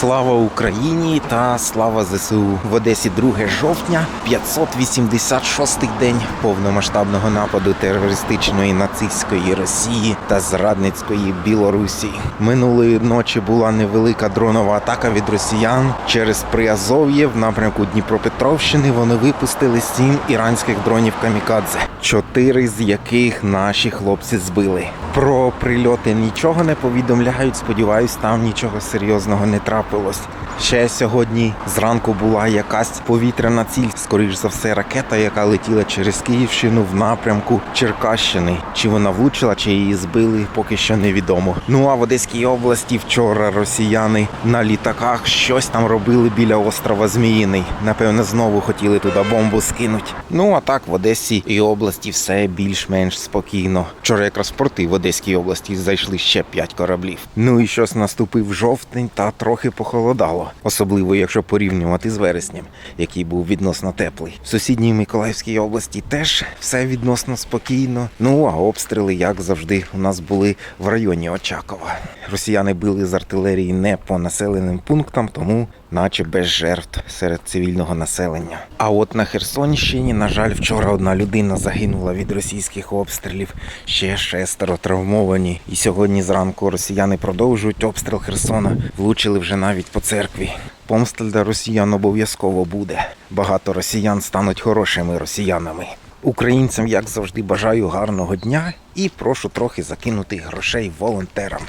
Слава Україні та слава ЗСУ в Одесі 2 жовтня, 586-й день повномасштабного нападу терористичної нацистської Росії та зрадницької Білорусі. Минулої ночі була невелика дронова атака від росіян через Приазов'є в напрямку Дніпропетровщини. Вони випустили сім іранських дронів камікадзе, чотири з яких наші хлопці збили. Про прильоти нічого не повідомляють. Сподіваюсь, там нічого серйозного не трапилось. Ще сьогодні зранку була якась повітряна ціль, скоріш за все, ракета, яка летіла через Київщину в напрямку Черкащини. Чи вона влучила, чи її збили, поки що невідомо. Ну а в Одеській області вчора росіяни на літаках щось там робили біля острова Зміїний. Напевно, знову хотіли туди бомбу скинути. Ну а так в Одесі і області все більш-менш спокійно. Вчора якраз в порти в Одеській області зайшли ще п'ять кораблів. Ну і щось наступив жовтень та трохи похолодало, особливо якщо порівнювати з вереснем, який був відносно теплий. В сусідній Миколаївській області теж все відносно спокійно. Ну а обстріли, як завжди, у нас були в районі Очакова. Росіяни били з артилерії не по населеним пунктам, тому наче без жертв серед цивільного населення. А от на Херсонщині, на жаль, вчора одна людина загинула від російських обстрілів, ще шестеро травмовані. І сьогодні зранку росіяни продовжують обстріл Херсона, влучили вже навіть по церкві. Помста для росіян обов'язково буде. Багато росіян стануть хорошими росіянами. Українцям, як завжди, бажаю гарного дня і прошу трохи закинути грошей волонтерам.